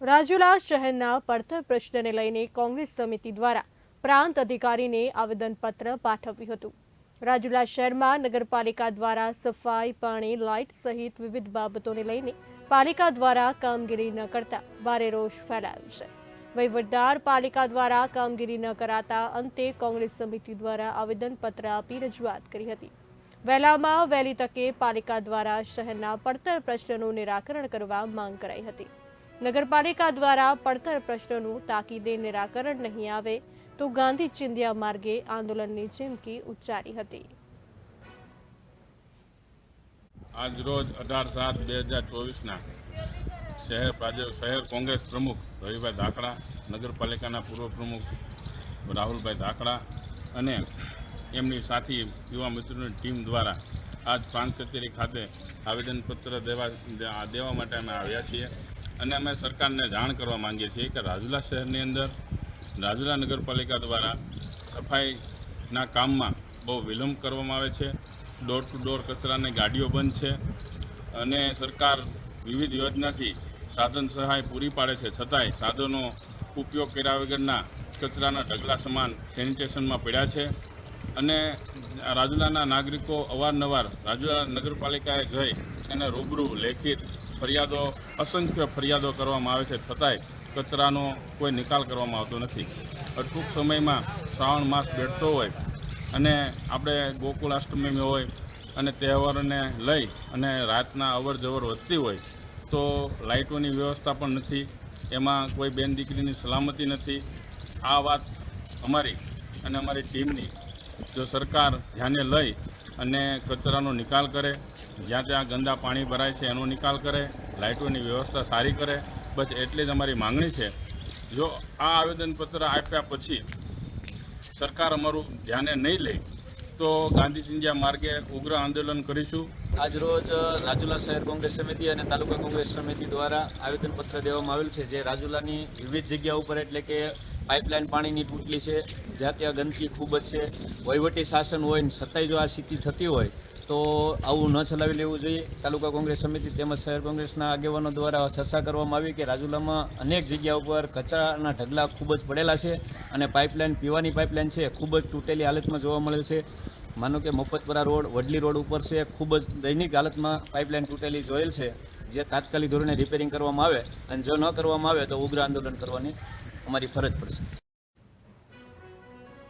રાજુલા શહેરના પડતર પ્રશ્નને લઈને કોંગ્રેસ સમિતિ દ્વારા પ્રાંત અધિકારીને આવેદનપત્ર પાઠવ્યું હતું. રાજુલા શહેરમાં નગરપાલિકા દ્વારા સફાઈ, પાણી, લાઇટ સહિત વિવિધ બાબતોને લઈને પાલિકા દ્વારા કામગીરી ન કરતા ભારે રોષ ફેલાયો છે. વહીવટદાર પાલિકા દ્વારા કામગીરી ન કરાતા અંતે કોંગ્રેસ સમિતિ દ્વારા આવેદનપત્ર આપી રજૂઆત કરી હતી. વહેલામાં વહેલી તકે પાલિકા દ્વારા શહેરના પડતર પ્રશ્નનું નિરાકરણ કરવા માંગ કરાઈ હતી. નગરપાલિકા દ્વારા પડતર પ્રશ્નોનું તાકીદે નિરાકરણ નહીં આવે તો ગાંધી ચિંધ્યા માર્ગે આંદોલનની ચીમકી ઉચ્ચારી હતી. આજ રોજ અઢાર સાત બે હજાર ચોવીસના શહેર શહેર કોંગ્રેસ પ્રમુખ રવિભાઈ ધાકડા, નગરપાલિકાના પૂર્વ પ્રમુખ રાહુલભાઈ ધાકડા અને એમની સાથી યુવા મિત્રોની ટીમ દ્વારા આજ પ્રાંત કચેરી ખાતે આવેદનપત્ર દેવા દેવા માટે અમે આવ્યા છીએ. અને અમે સરકારને જાણ કરવા માંગીએ છીએ કે રાજુલા શહેરની અંદર, રાજુલા નગરપાલિકા દ્વારા સફાઈના કામમાં બહુ વિલંબ કરવામાં આવે છે. ડોર ટુ ડોર કચરાની ગાડીઓ બંધ છે અને સરકાર વિવિધ યોજનાથી સાધન સહાય પૂરી પાડે છે. છતાંય સાધનો ઉપયોગ કર્યા વગરના કચરાના ઢગલા સમાન સેનિટેશનમાં પડ્યા છે અને રાજુલાના નાગરિકો અવારનવાર રાજુલા નગરપાલિકાએ જઈ એને રૂબરૂ લેખિત ફરિયાદો, અસંખ્ય ફરિયાદો કરવામાં આવે છે. છતાંય કચરાનો કોઈ નિકાલ કરવામાં આવતો નથી. ટૂંક સમયમાં શ્રાવણ માસ બેઠતો હોય અને આપણે ગોકુળ અષ્ટમી હોય અને તહેવારોને લઈ અને રાતના અવર જવર વધતી હોય તો લાઇટોની વ્યવસ્થા પણ નથી. એમાં કોઈ બેન દીકરીની સલામતી નથી. આ વાત અમારી અને અમારી ટીમની જો સરકાર ધ્યાને લઈ અને કચરાનો નિકાલ કરે જ્યાં ત્યાં ગંદા પાણી ભરાય છે, એનો નિકાલ કરે, લાઇટોની વ્યવસ્થા સારી કરે. બસ એટલી જ અમારી માંગણી છે. જો આ આવેદનપત્ર આપ્યા પછી સરકાર અમારું ધ્યાને નહીં લે, તો ગાંધી ચિંધ્યા માર્ગે ઉગ્ર આંદોલન કરીશું. આજરોજ રાજુલા શહેર કોંગ્રેસ સમિતિ અને તાલુકા કોંગ્રેસ સમિતિ દ્વારા આવેદનપત્ર દેવામાં આવેલ છે, જે રાજુલાની વિવિધ જગ્યા ઉપર એટલે કે પાઇપલાઇન પાણીની તૂટલી છે, જ્યાં ત્યાં ગંદકી ખૂબ જ છે. વહીવટી શાસન હોય ને છતાંય જો આ સ્થિતિ થતી હોય તો આવું ન ચલાવી લેવું જોઈએ. તાલુકા કોંગ્રેસ સમિતિ તેમજ શહેર કોંગ્રેસના આગેવાનો દ્વારા ચર્ચા કરવામાં આવી કે રાજુલામાં અનેક જગ્યા ઉપર કચરાના ઢગલા ખૂબ જ પડેલા છે અને પાઇપલાઇન, પીવાની પાઇપલાઇન છે, ખૂબ જ તૂટેલી હાલતમાં જોવા મળે છે. માનો કે મફતપરા રોડ, વડલી રોડ ઉપર છે, ખૂબ જ દૈનિક હાલતમાં પાઇપલાઇન તૂટેલી જોયેલ છે, જે તાત્કાલિક ધોરણે રિપેરિંગ કરવામાં આવે અને જો ન કરવામાં આવે તો ઉગ્ર આંદોલન કરવાની અમારી ફરજ પડશે.